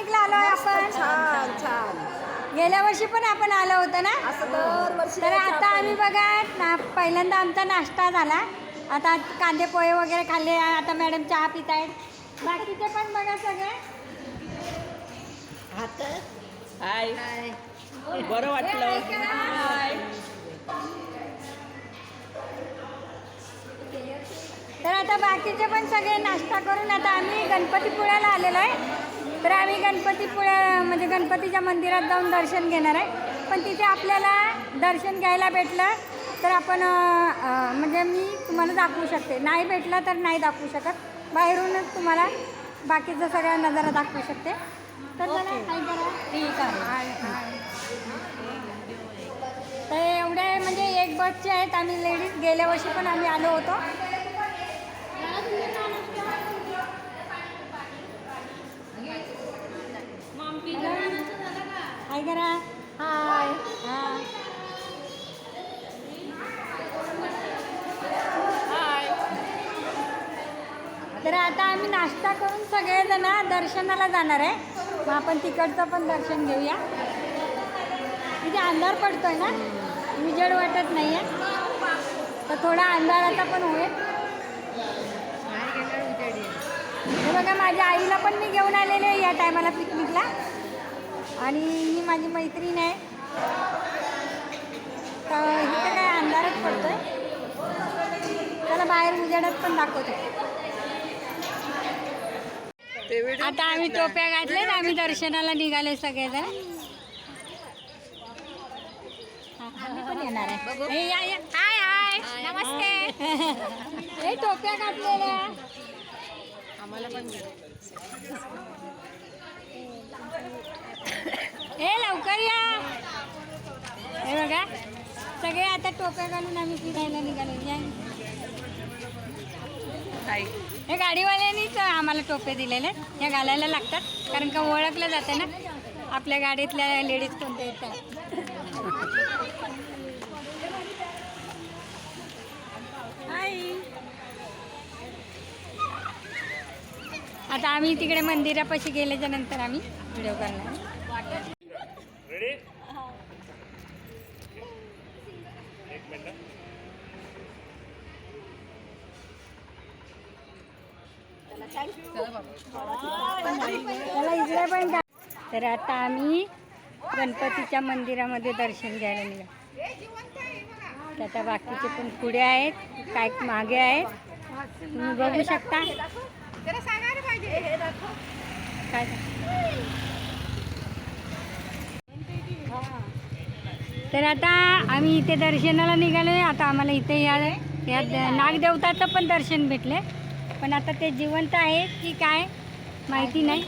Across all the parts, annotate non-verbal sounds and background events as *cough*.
पिकनिकला आलोय आपण. छान छान गेल्या वर्षी पण आपण आलो होतो ना? असं दरवर्षी तर आता आम्ही बघा ना पहिल्यांदा आमचा नाश्ता झाला. आता कांदे पोहे वगैरे खाल्ले आता मॅडम चहा पित आहेत बाकीचे पण बघा सगळे. हाय. बरं वाटलं. तर आता बाकीचे पण सगळे नाश्ता करून आता आम्ही गणपतीपुळ्याला आलेलो आहे. तर आम्ही गणपतीपुळ्या म्हणजे गणपतीच्या मंदिरात जाऊन दर्शन घेणार आहे. पण तिथे आपल्याला दर्शन घ्यायला भेटलं तर आपण म्हणजे मी तुम्हाला दाखवू शकते. नाही भेटलं तर नाही दाखवू शकत. बाहेरूनच तुम्हाला बाकीचं सगळ्या नजारा दाखवू शकते. तर चला काय करा? ठीक आहे. तर एवढे म्हणजे एक बसचे आहेत. आम्ही लेडीज गेल्या वर्षी पण आम्ही आलो होतो. नाश्ता करून सगळेजण दर्शनाला जाणार आहे. मग आपण तिकडचं पण दर्शन घेऊया. तिथे अंधार पडतोय ना? विजड वाटत नाही आहे तर थोडा अंधाराचा पण होईल. हे बघा माझ्या आईला पण मी घेऊन आलेले आहे या टायमाला पिकनिकला. आणि ही माझी मैत्रीण आहे. तर इथे काय अंधारच पडतोय. त्याला बाहेर उजेडात पण दाखवतो. आता आम्ही टोप्या घातले ना आम्ही दर्शनाला निघाले सगळेजण. आम्ही पण येणार आहे. हे या, या. हाय हाय. नमस्ते. हे *laughs* टोप्या घातलेल्या. आम्हाला पण हे लवकर या. हे बघा. सगळे आता टोप्या घालून आम्ही फिरायला निघाले हे गाडीवाल्यांनीच आम्हाला टोपे दिलेले. हे घालायला लागतात. कारण का ओळखलं जातं ना. आपल्या गाडीतल्या लेडीज कोणत्या येतात? आता आम्ही तिकडे मंदिरापाशी गेल्याच्यानंतर आम्ही व्हिडिओ करणार. चला इकडे पण जा. तर आता आम्ही गणपतीच्या मंदिरामध्ये दर्शन घ्यायला निघा तर आता बाकीचे पण पुढे आहेत काय मागे आहेत तुम्ही बघू शकता. काय? तर आता आम्ही इथे दर्शनाला निघालो आहे आता आम्हाला इथे या या नागदेवताचं पण दर्शन भेटले पण आता ते जिवंत आहे की काय माहिती नाही.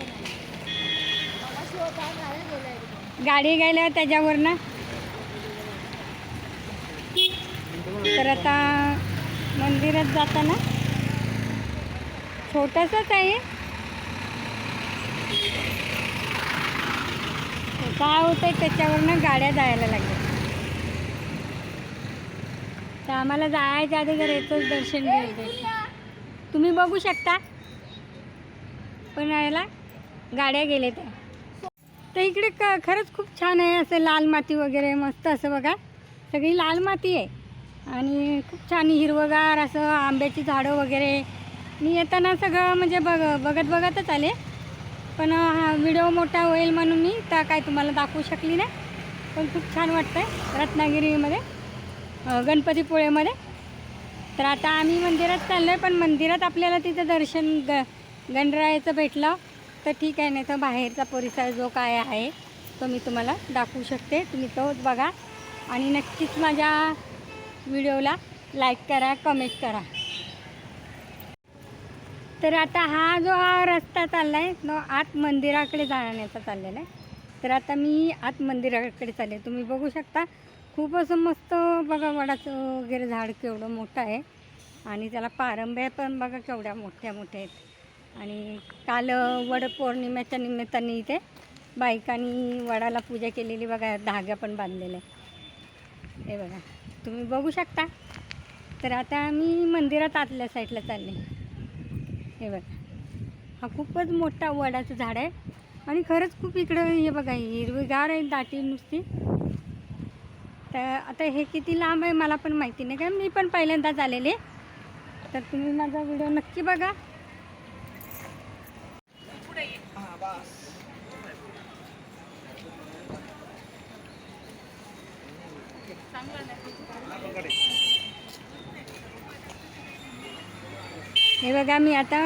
गाडी गेल्या त्याच्यावरनं. तर आता मंदिरात जाताना छोटंसंच आहे. काय आहे त्याच्यावरनं गाड्या जायला लागल्या. तर आम्हाला जायच्या आधी जर दर्शन घ्यायचं तुम्ही बघू शकता. पण याला गाड्या गेले त्या तर इकडे क खरंच खूप छान आहे असं लाल माती वगैरे मस्त असं बघा. सगळी लाल माती आहे. आणि खूप छान हिरवगार असं आंब्याची झाडं वगैरे. मी येताना सगळं म्हणजे बघ बघत बघतच आले. पण हा व्हिडिओ मोठा होईल म्हणून मी तर काय तुम्हाला दाखवू शकली नाही. पण खूप छान वाटतं आहे रत्नागिरीमध्ये गणपतीपुळेमध्ये. तर आता आम्ही मंदिरात चाललो आहे पण मंदिरात आपल्याला तिथं दर्शन ग गणरायाचं भेटलं. तर ठीक आहे नाही तर बाहेरचा परिसर जो काय आहे तो मी तुम्हाला दाखवू शकते. तुम्ही तोच बघा. आणि नक्कीच माझ्या व्हिडिओला लाईक करा कमेंट करा. तर आता हा जो हा रस्ता चालला आहे तो आत मंदिराकडे जाण्याचा चाललेला आहे. तर आता मी आत मंदिराकडे चालले. तुम्ही बघू शकता खूप असं मस्त बघा वडाचं वगैरे झाड केवढं मोठं आहे. आणि त्याला पारंब्या पण बघा केवढ्या मोठ्या मोठ्या आहेत. आणि काल वड पौर्णिमेच्या निमित्ताने इथे बायकांनी वडाला पूजा केलेली बघा धाग्या पण बांधलेल्या हे बघा तुम्ही बघू शकता. तर आता मी मंदिरात आतल्या साईडला चालले. हे बघा हा खूपच मोठा वडाचं झाड आहे. आणि खरंच खूप इकडं हे बघा हिरवीगार आहे दाटी नुसती. तर आता हे किती लांब आहे मला पण माहिती नाही. का मी पण पहिल्यांदाच आलेले तर तुम्ही माझा व्हिडिओ नक्की बघा. हे बघा मी आता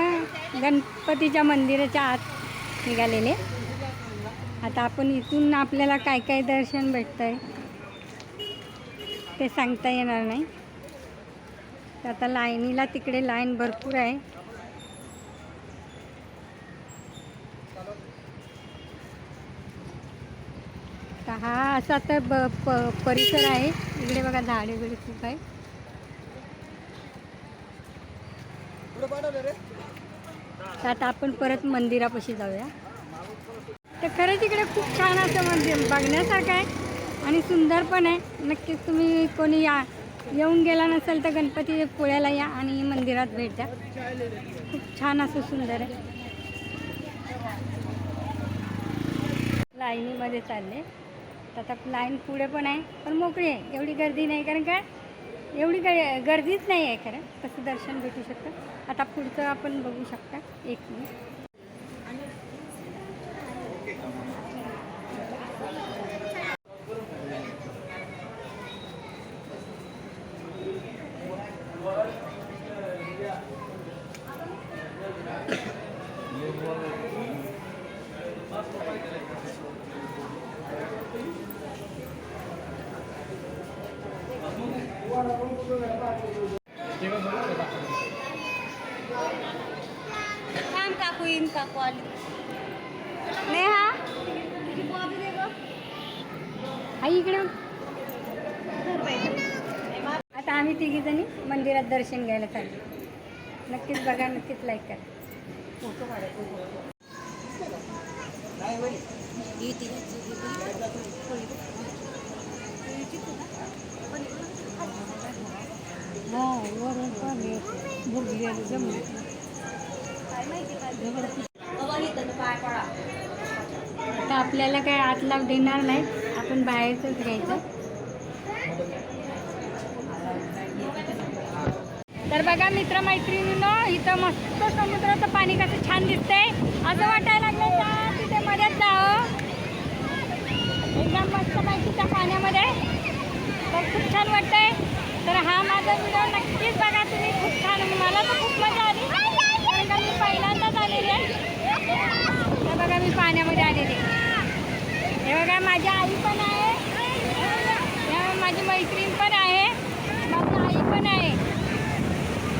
गणपतीच्या मंदिराच्या आत निघालेले. आता आपण इथून आपल्याला काय काय दर्शन भेटतं आहे ते सांगता येणार नाही. तर आता लाईनीला तिकडे लाईन भरपूर आहे. तर हा असा तर ब प परिसर आहे. इकडे बघा झाडे वगैरे खूप आहे. तर आता आपण परत मंदिरापाशी जाऊया. तर खरंच इकडे खूप छान असं मंदिर बघण्यासारखं आहे. आणि सुंदर पण आहे. नक्कीच तुम्ही कोणी या येऊन गेला नसेल तर गणपती पुळ्याला या आणि मंदिरात भेट द्या. खूप छान असं सुंदर आहे. लाईनीमध्ये चालले. तर आता लाईन पुढे पण आहे पण मोकळी आहे. एवढी गर्दी नाही कारण काय एवढी ग गर्दीच नाही आहे खरं. तसं दर्शन भेटू शकतं. आता पुढचं आपण बघू शकता. एक मिनिट. थांब काकू आली नेहा? आई इकडे आता आम्ही तिघी जणी मंदिरात दर्शन घ्यायला चाललो. नक्कीच बघा नक्कीच लाईक करा. फोटो तर आपल्याला काय आतला देणार नाही. आपण बाहेरच घ्यायचं. तर बघा मित्रमैत्रिणीनं इथं मस्त समुद्राचं पाणी कसं छान दिसतंय. असं वाटायला लागलं का? तिथे मध्येच जावं. एकदम मस्त माहिती त्या पाण्यामध्ये. तर खूप छान वाटतंय. तर हा माझा व्हिडिओ नक्कीच बघा तुम्ही. खूप छान मला तर खूप मजा आली कारण का मी पहिल्यांदाच आलेली आहे तर बघा मी पाण्यामध्ये आलेली या बघा माझी आई पण आहे. या माझी मैत्रीण पण आहे. माझी आई पण आहे.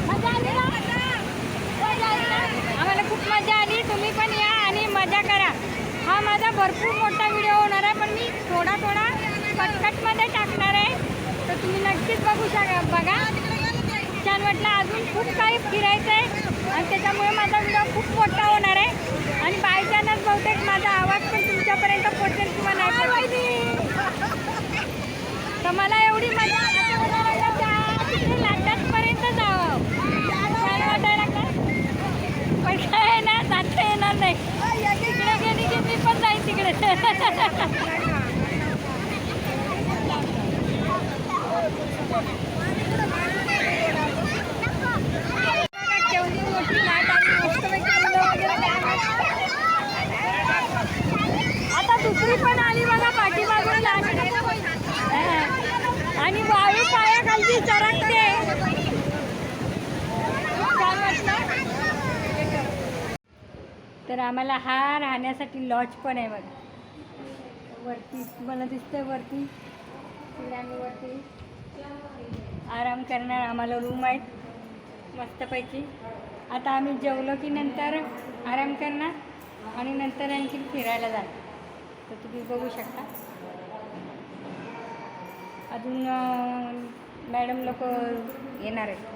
मजा आली आम्हाला खूप मजा आली. तुम्ही पण या आणि मजा करा. हा माझा भरपूर मोठा व्हिडिओ होणार आहे पण मी थोडा थोडा कटकटमध्ये टाकणार आहे. तर तुम्ही नक्कीच बघू शका बघा. छान वाटलं. अजून खूप काही फिरायचं आहे. आणि त्याच्यामुळे माझा व्हिडिओ खूप मोठा होणार आहे. आणि बाय चान्स बहुतेक माझा आवाज पण तुमच्यापर्यंत पोचेल किंवा नाही. तर मला एवढी मजा जावं. छान वाटायला पण काय ना जाता येणार नाही. तिकडे गेली की मी पण जाईन तिकडे. केवढी *laughs* *laughs* मोठी लाट आली मस्तपैकी मुलं वगैरे खेळायला. आता दुसरी पण आली बघा पाठीमागून लाट हा. आणि वाळू पायाखालची सरकते खूप छान वाटलं. तर आम्हाला हा राहण्यासाठी लॉज पण आहे बघा. वरती तुम्हाला दिसतंय वरती? आम्ही वरती आराम करणार आम्हाला रूम आहेत. मस्तपैकी आता आम्ही जेवलो की नंतर आराम करणार आणि नंतर आणखी फिरायला जाणार. तर तुम्ही बघू शकता. अजून मॅडम लोक येणार आहेत.